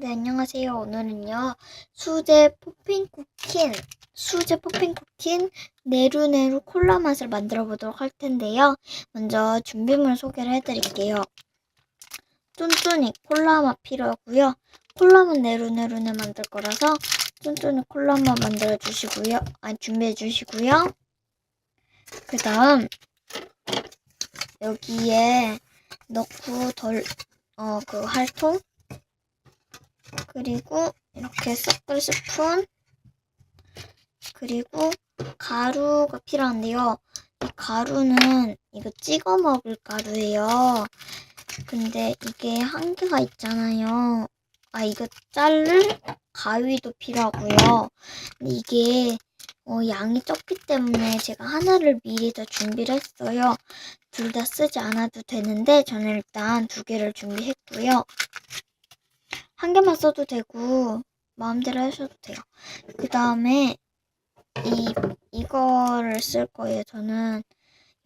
네, 안녕하세요. 오늘은요, 수제 포핑 쿠킨, 수제 포핑 쿠킨 네루네루 콜라 맛을 만들어 보도록 할 텐데요. 먼저 준비물 소개를 해드릴게요. 쫀쫀이 콜라 맛 필요하고요. 콜라 맛 네루네루네 만들 거라서 쫀쫀이 콜라 맛 만들어 주시고요. 아니, 준비해 주시고요. 그 다음, 여기에 넣고 덜, 어, 그 할통, 그리고 이렇게 섞을 스푼 그리고 가루가 필요한데요. 이 가루는 이거 찍어 먹을 가루예요. 근데 이게 한계가 있잖아요. 아 이거 자를 가위도 필요하고요. 근데 이게 어, 양이 적기 때문에 제가 하나를 미리 더 준비를 했어요. 둘 다 쓰지 않아도 되는데 저는 일단 두 개를 준비했고요. 한 개만 써도 되고 마음대로 하셔도 돼요. 그 다음에 이 이거를 쓸 거예요. 저는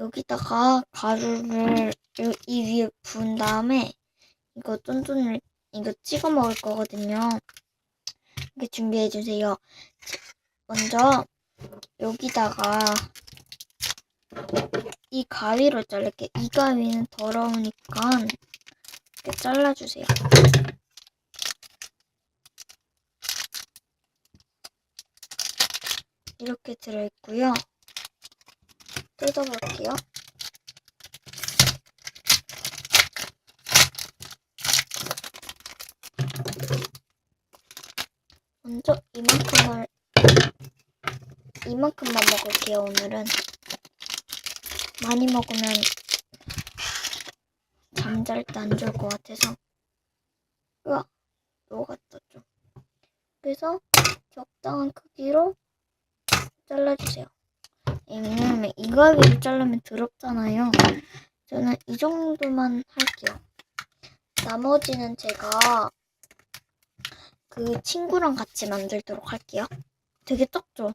여기다가 가루를 요- 이 위에 부은 다음에 이거 쫀쫀을 이거 찍어 먹을 거거든요. 이렇게 준비해 주세요. 먼저 여기다가 이 가위로 자를게. 이 가위는 더러우니까 이렇게 잘라주세요. 이렇게 들어있고요. 뜯어볼게요. 먼저 이만큼을 이만큼만 먹을게요. 오늘은 많이 먹으면 잠잘 때 안 좋을 것 같아서 으아 녹았다 좀. 그래서 적당한 크기로 잘라주세요. 왜냐면 이 가위로 자르면 더럽잖아요. 저는 이 정도만 할게요. 나머지는 제가 그 친구랑 같이 만들도록 할게요. 되게 적죠?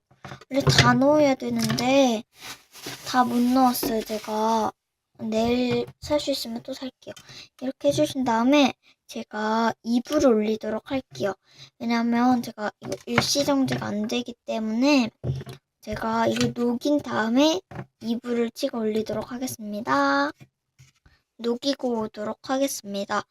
원래 다 넣어야 되는데 다 못 넣었어요. 제가 내일 살 수 있으면 또 살게요. 이렇게 해주신 다음에 제가 이불을 올리도록 할게요. 왜냐면 제가 이거 일시정지가 안 되기 때문에 제가 이거 녹인 다음에 이불을 찍어 올리도록 하겠습니다. 녹이고 오도록 하겠습니다.